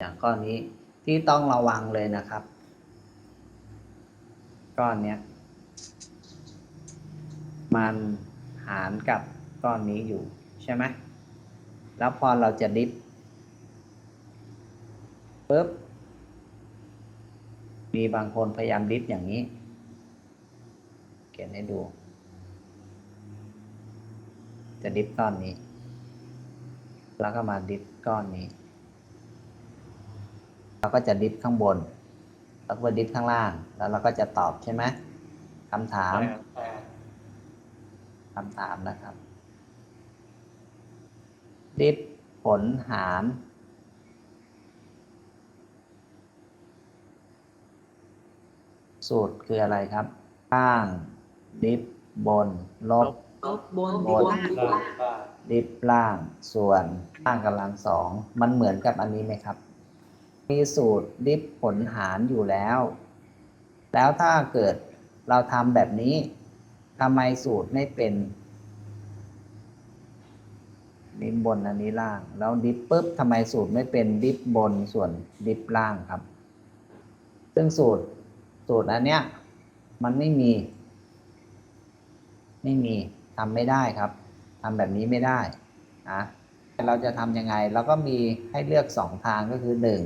อย่างก้อนนี้ที่ต้องระวังเลยนะครับ ก้อนเนี้ย มันหารกับก้อนนี้อยู่ใช่ไหมแล้วพอเราจะดิฟปุ๊บมีบางคนพยายามดิฟอย่างนี้ เขียนให้ดู จะดิฟก้อนนี้ แล้วก็มาดิฟก้อนนี้ เราก็จะดิฟข้างบน แล้วก็ดิฟข้างล่าง แล้วเราก็จะตอบใช่ไหมคำถามคำถามนะครับ ดิฟผลหารสูตรคืออะไรครับ ข้าง ดิฟบน ลบ ลบบนบบนนล่างล่างล่างดิฟล่าง ส่วนล่างกำลังสอง มันเหมือนกับอันนี้ไหมครับ มีสูตรดิฟผลหารอยู่แล้ว แล้วถ้าเกิดเราทำแบบนี้ทำไมสูตรไม่เป็นดิฟบนอันนี้ล่าง แล้วดิฟปุ๊บทำไมสูตรไม่เป็นดิฟบนส่วนดิฟล่างครับ ซึ่งสูตรสูตรอันเนี้ยมันไม่มี ไม่มีทำไม่ได้ครับทำแบบนี้ไม่ได้นะเราจะทำยังไง เราก็มีให้เลือกสองทางก็คือหนึ่ง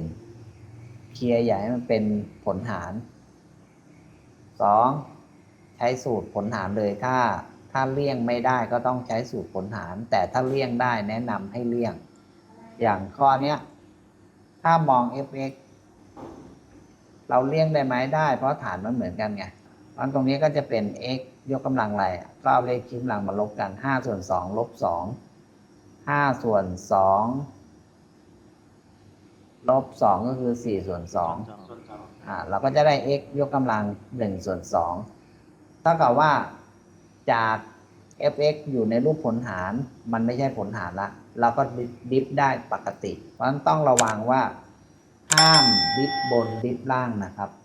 เคลียร์อย่าให้มันเป็นผลหารสองใช้สูตรผลหารเลยถ้าถ้าเลี่ยงไม่ได้ก็ต้องใช้สูตรผลหาร แต่ถ้าเลี่ยงได้แนะนำให้เลี่ยง อย่างข้อเนี้ยถ้ามอง fx เราเลี่ยงได้ไหมได้เพราะฐานมันเหมือนกันไงเพราะตรงนี้ก็จะเป็น x ยกกำลังอะไรก็เอาเลขคิดกำลังมาลบกัน 5 ส่วน 2 ลบ 2 5 ส่วน 2 ลบ2ก็คือ4ส่วน2ส่วนสองอ่าเราก็จะได้ x ยกกำลัง1ส่วน2เท่ากับว่าจาก fx อยู่ในรูปผลหาร มันไม่ใช่ผลหารละ เราก็ดิฟได้ปกติ เพราะฉะนั้นต้องระวังว่า ห้ามดิฟบนดิฟล่างนะครับ